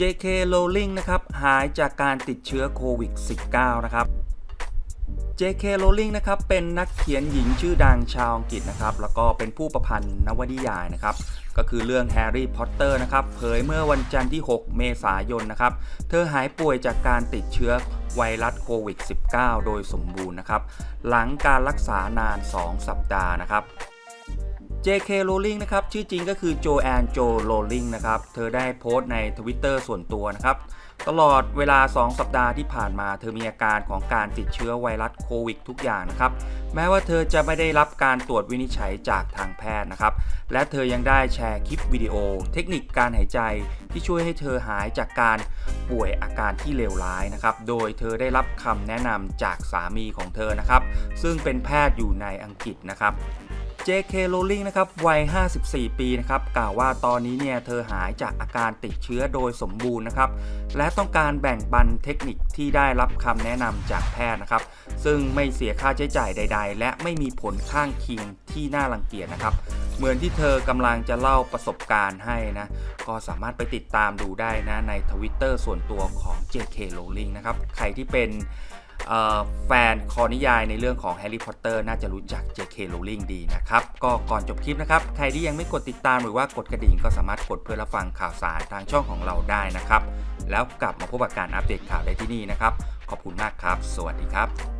JK Rowling นะครับหายจากการติดเชื้อโควิด -19 นะครับ JK Rowling นะครับเป็นนักเขียนหญิงชื่อดังชาวอังกฤษนะครับแล้วก็เป็นผู้ประพันธ์นวนิยายนะครับก็คือเรื่องแฮร์รี่พอตเตอร์นะครับเผยเมื่อวันจันทร์ที่ 6 เมษายนนะครับเธอหายป่วยจากการติดเชื้อไวรัสโควิด -19 โดยสมบูรณ์นะครับหลังการรักษานาน 2 สัปดาห์นะครับ JK Rowling นะครับ ชื่อจริงก็คือโจแอนโจโรลลิงนะครับ เธอได้โพสต์ใน Twitter ส่วนตัวนะครับ ตลอดเวลา 2 สัปดาห์ที่ผ่านมา เธอมีอาการของการติดเชื้อไวรัสโควิดทุกอย่างนะครับ แม้ว่าเธอจะไม่ได้รับการตรวจวินิจฉัยจากทางแพทย์นะครับ และเธอยังได้แชร์คลิปวิดีโอ เทคนิคการหายใจที่ช่วยให้เธอหายจากการป่วยอาการที่เลวร้ายนะครับ โดยเธอได้รับคำแนะนำจากสามีของเธอนะครับ ซึ่งเป็นแพทย์อยู่ในอังกฤษนะครับ JK Rowling นะครับวัย 54 ปีนะครับกล่าวว่าตอนนี้เนี่ยเธอหายจากอาการติดเชื้อโดยสมบูรณ์นะครับและต้องการแบ่งปันเทคนิคที่ได้รับคำแนะนำจากแพทย์นะครับ ซึ่งไม่เสียค่าใช้จ่ายใด ๆ และไม่มีผลข้างเคียงที่น่ารังเกียจนะครับเหมือนที่เธอกำลังจะเล่าประสบการณ์ให้นะ ก็สามารถไปติดตามดูได้นะใน Twitter ส่วนตัวของ JK Rowling นะครับใครที่เป็น แฟนคอนิยายในเรื่องของแฮร์รี่พอตเตอร์น่าจะรู้จัก JK Rowling ดีนะครับ ก็ก่อนจบคลิปนะครับ ใครที่ยังไม่กดติดตามหรือว่ากดกระดิ่งก็สามารถกดเพื่อรับฟังข่าวสารทางช่องของเราได้นะครับ แล้วกลับมาพบกับการอัปเดตข่าวได้ที่นี่นะครับ ขอบคุณมากครับ สวัสดีครับ